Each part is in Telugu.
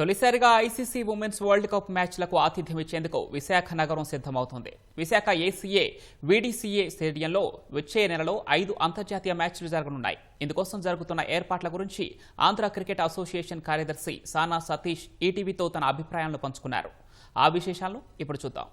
తొలిసారిగా ఐసీసీ ఉమెన్స్ వరల్డ్ కప్ మ్యాచ్లకు ఆతిథ్యం ఇచ్చేందుకు విశాఖ నగరం సిద్ధమవుతోంది. విశాఖ ఏసీఏ వీడీసీఏ స్టేడియంలో వచ్చే నెలలో ఐదు అంతర్జాతీయ మ్యాచ్లు జరగనున్నాయి. ఇందుకోసం జరుగుతున్న ఏర్పాట్ల గురించి ఆంధ్ర క్రికెట్ అసోసియేషన్ కార్యదర్శి సానా సతీష్ ఈటీవీతో తన అభిప్రాయాలను పంచుకున్నారు. ఆ విశేషాలను ఇప్పుడు చూద్దాం.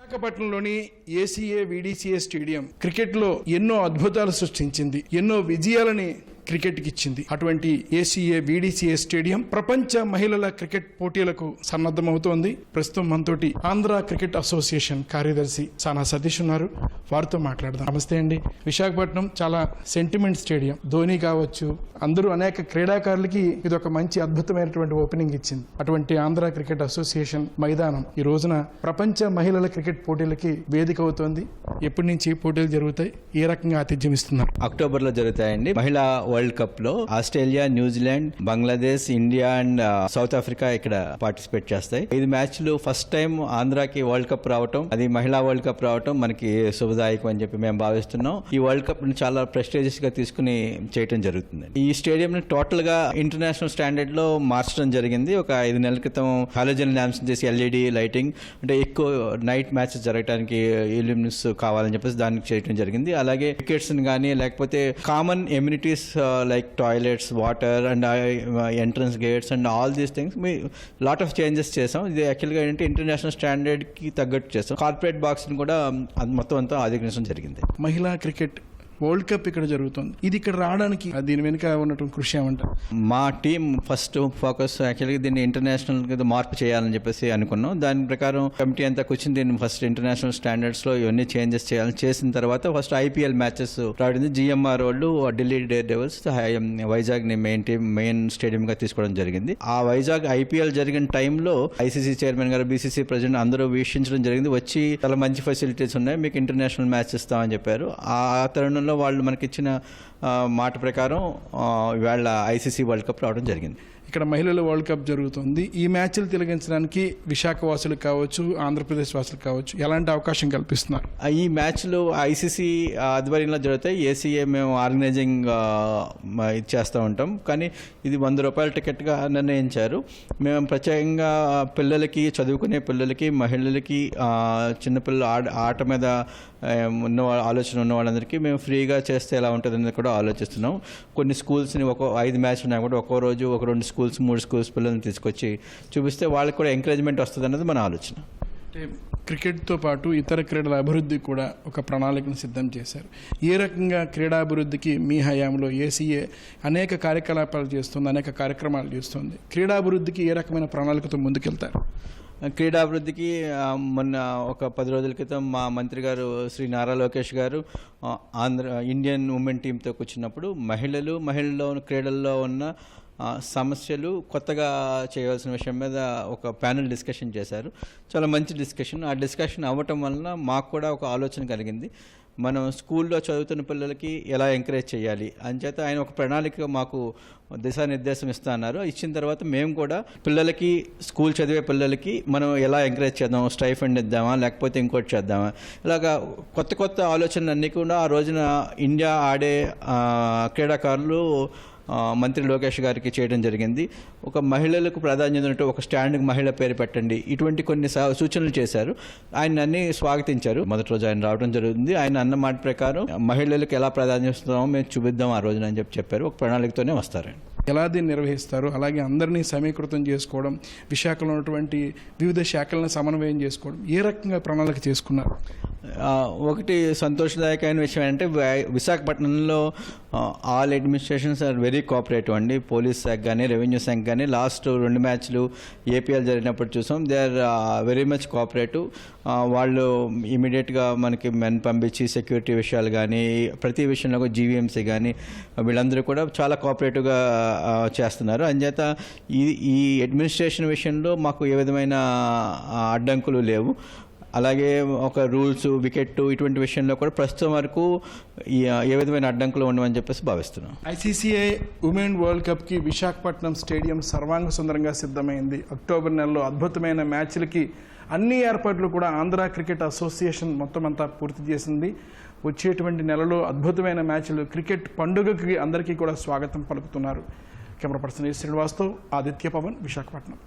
విశాఖపట్నంలోని ఏసీఏ వీడీసీఏ స్టేడియం క్రికెట్లో ఎన్నో అద్భుతాలు సృష్టించింది ఎన్నో విజయాలని క్రికెట్కి ఇచ్చింది. అటువంటి ఏసీఏ వీడీసీఏ స్టేడియం ప్రపంచ మహిళల క్రికెట్ పోటీలకు సన్నద్ధమవుతోంది. ప్రస్తుతం మనతోటి ఆంధ్ర క్రికెట్ అసోసియేషన్ కార్యదర్శి సానా సతీష్ ఉన్నారు. వారితో మాట్లాడదాం. నమస్తే అండి. విశాఖపట్నం చాలా సెంటిమెంట్ స్టేడియం. ధోని కావచ్చు అందరూ అనేక క్రీడాకారులకి ఇది ఒక మంచి అద్భుతమైనటువంటి ఓపెనింగ్ ఇచ్చింది. అటువంటి ఆంధ్ర క్రికెట్ అసోసియేషన్ మైదానం ఈ రోజున ప్రపంచ మహిళల క్రికెట్ పోటీలకి వేదిక అవుతోంది ఎప్పటి నుంచి పోటీలు జరుగుతాయి? ఏ రకంగా ఆతిథ్యం ఇస్తున్నారు? అక్టోబర్లో జరుగుతాయండి. మహిళా వరల్డ్ కప్లో Australia New Zealand Bangladesh India and South Africa ఇక్కడ పార్టిసిపేట్ చేస్తాయి. ఐదు మ్యాచ్లు ఫస్ట్ టైం ఆంధ్రాకి వరల్డ్ కప్ రావటం అది మహిళా వరల్డ్ కప్ రావటం మనకి శుభదాయకం అని చెప్పి మేము భావిస్తున్నాం. ఈ వరల్డ్ కప్ని చాలా ప్రెస్టేజియస్గా తీసుకుని చేయటం జరుగుతుంది. ఈ స్టేడియం ని టోటల్గా ఇంటర్నేషనల్ స్టాండర్డ్లో మార్చడం జరిగింది. ఒక ఐదు నెలల క్రితం హాలోజన్ ల్యాంప్స్ చేసి ఎల్ఈడి లైటింగ్ అంటే ఎక్కువ నైట్ మ్యాచెస్ జరగడానికి ఇల్యూమినస్ కావాలని చెప్పేసి దానికి చేయడం జరిగింది. అలాగే వికెట్స్ కానీ లేకపోతే common amenities like toilets water and entrance gates and all these things me lot of changes చేసాం. ఇది యాక్చువల్గా ఏంటంటే ఇంటర్నేషనల్ స్టాండర్డ్కి తగ్గట్టు చేస్తాం కార్పొరేట్ బాక్స్ని కూడా um, మొత్తం అంతా అధిగమించడం జరిగింది. మహిళా క్రికెట్ వరల్డ్ కప్ ఇక్కడ జరుగుతుంది. ఇది ఇక్కడ రావడానికి దీని వెనుక ఉన్నటువంటి కృషి ఏమంటారు? మా టీం ఫస్ట్ ఫోకస్ యాక్చువల్గా దీన్ని ఇంటర్నేషనల్ మార్పు చేయాలని చెప్పేసి అనుకున్నాం. దాని ప్రకారం కమిటీ అంతా కూర్చొని దీన్ని ఫస్ట్ ఇంటర్నేషనల్ స్టాండర్డ్స్లో ఇవన్నీ చేంజెస్ చేయాలని చేసిన తర్వాత ఫస్ట్ ఐపీఎల్ మ్యాచెస్ రావడింది జిఎంఆర్ వాళ్ళు ఢిల్లీ డే డెవల్స్ వైజాగ్ని మెయిన్ టీం మెయిన్ స్టేడియం గా తీసుకోవడం జరిగింది. ఆ వైజాగ్ ఐపీఎల్ జరిగిన టైంలో ఐసీసీ చైర్మన్ గారు బీసీసీ ప్రెసిడెంట్ అందరూ వీక్షించడం జరిగింది. వచ్చి చాలా మంచి ఫెసిలిటీస్ ఉన్నాయి. మీకు ఇంటర్నేషనల్ మ్యాచ్ ఇస్తామని చెప్పారు. ఆ తరుణంలో వాళ్ళు మనకిచ్చిన మాట ప్రకారం ఇవాళ ఐసీసీ వరల్డ్ కప్ రావడం జరిగింది. ఇక్కడ మహిళల వరల్డ్ కప్ జరుగుతుంది. ఈ మ్యాచ్లు తిలగించడానికి విశాఖ వాసులు కావచ్చు ఆంధ్రప్రదేశ్ వాసులు కావచ్చు ఎలాంటి అవకాశం కల్పిస్తున్నారు? ఈ మ్యాచ్లు ఐసీసీ ఆధ్వర్యంలో జరుగుతాయి. ఏసీఏ మేము ఆర్గనైజింగ్ ఇది చేస్తూ ఉంటాం. కానీ ఇది వంద రూపాయల టికెట్గా నిర్ణయించారు. మేము ప్రత్యేకంగా పిల్లలకి చదువుకునే పిల్లలకి మహిళలకి చిన్నపిల్లలు ఆడ ఆట ఆట మీద ఉన్న ఆలోచన ఉన్న వాళ్ళందరికీ మేము ఫ్రీగా చేస్తే ఎలా ఉంటుంది అనేది కూడా ఆలోచిస్తున్నాం. కొన్ని స్కూల్స్ని ఒక ఐదు మ్యాచ్లు ఉన్నాయి కూడా ఒక్కో రోజు ఒక రెండు స్కూల్స్ మూడు స్కూల్స్ పిల్లల్ని తీసుకొచ్చి చూపిస్తే వాళ్ళకి కూడా ఎంకరేజ్మెంట్ వస్తుంది అన్నది మన ఆలోచన. అంటే క్రికెట్తో పాటు ఇతర క్రీడల అభివృద్ధికి కూడా ఒక ప్రణాళికను సిద్ధం చేశారు. ఏ రకంగా క్రీడాభివృద్ధికి మీ హయాంలో ఏసీఏ అనేక కార్యకలాపాలు చేస్తుంది అనేక కార్యక్రమాలు చేస్తుంది? క్రీడాభివృద్ధికి ఏ రకమైన ప్రణాళికతో ముందుకెళ్తారు? క్రీడాభివృద్ధికి మొన్న ఒక పది రోజుల క్రితం మా మంత్రి గారు శ్రీ నారా లోకేష్ గారు ఆంధ్ర ఇండియన్ ఉమెన్ టీంతో కూర్చున్నప్పుడు మహిళలు మహిళల్లో క్రీడల్లో ఉన్న సమస్యలు కొత్తగా చేయవలసిన విషయం మీద ఒక ప్యానల్ డిస్కషన్ చేశారు. చాలా మంచి డిస్కషన్ ఆ డిస్కషన్ అవ్వటం వలన మాకు కూడా ఒక ఆలోచన కలిగింది. మనం స్కూల్లో చదువుతున్న పిల్లలకి ఎలా ఎంకరేజ్ చేయాలి? అంచేత ఆయన ఒక ప్రణాళిక మాకు దిశానిర్దేశం ఇస్తా అన్నారు. ఇచ్చిన తర్వాత మేము కూడా పిల్లలకి స్కూల్ చదివే పిల్లలకి మనం ఎలా ఎంకరేజ్ చేద్దాం స్టైఫండ్ ఇద్దామా? లేకపోతే ఇంకోటి చేద్దామా? ఇలాగా కొత్త కొత్త ఆలోచనలు అన్నీ కూడా ఆ రోజున ఇండియా ఆడే క్రీడాకారులు మంత్రి లోకేష్ గారికి చేయడం జరిగింది. ఒక మహిళలకు ప్రాధాన్యత ఉన్నట్టు ఒక స్టాండ్కి మహిళ పేరు పెట్టండి. ఇటువంటి కొన్ని సా- సూచనలు చేశారు. ఆయన అన్ని స్వాగతించారు. మొదటి రోజు ఆయన రావడం జరుగుతుంది. ఆయన అన్న మాట ప్రకారం మహిళలకు ఎలా ప్రాధాన్యత ఇస్తున్నామో మేము చూపిద్దాం ఆ రోజున అని చెప్పి చెప్పారు. ఒక ప్రణాళికతోనే వస్తారండి ఎలా దీన్ని నిర్వహిస్తారు? అలాగే అందరినీ సమీకృతం చేసుకోవడం విశాఖలో ఉన్నటువంటి వివిధ శాఖలను సమన్వయం చేసుకోవడం ఏ రకంగా ప్రణాళిక చేసుకున్నారు? ఒకటి సంతోషదాయకమైన విషయం అంటే విశాఖపట్నంలో all administrations are very cooperative అండి. పోలీస్ శాఖ కానీ రెవెన్యూ శాఖ కానీ లాస్ట్ రెండు మ్యాచ్లు ఏపీఎల్ జరిగినప్పుడు చూసాం. They are very much cooperative. వాళ్ళు ఇమీడియట్గా మనకి మెన్ పంపించి సెక్యూరిటీ విషయాలు కానీ ప్రతి విషయంలో జీవీఎంసీ కానీ వీళ్ళందరూ కూడా చాలా కోఆపరేటివ్గా చేస్తున్నారు. అంచేత ఈ ఈ అడ్మినిస్ట్రేషన్ విషయంలో మాకు ఏ విధమైన అడ్డంకులు లేవు. అలాగే ఒక రూల్స్ వికెట్ ఇటువంటి విషయంలో కూడా ప్రస్తుతం వరకు ఏ విధమైన అడ్డంకులు ఉండవని చెప్పేసి భావిస్తున్నాం. ఐసీసీఐ ఉమెన్ వరల్డ్ కప్కి విశాఖపట్నం స్టేడియం సర్వాంగ సుందరంగా సిద్ధమైంది. అక్టోబర్ నెలలో అద్భుతమైన మ్యాచ్లకి అన్ని ఏర్పాట్లు కూడా ఆంధ్ర క్రికెట్ అసోసియేషన్ మొత్తం అంతా పూర్తి చేసింది. వచ్చేటువంటి నెలలో అద్భుతమైన మ్యాచ్లు క్రికెట్ పండుగకి అందరికీ కూడా స్వాగతం పలుకుతున్నారు. కెమెరా పర్సన్ ఏ శ్రీనివాస్తో ఆదిత్య పవన్ విశాఖపట్నం.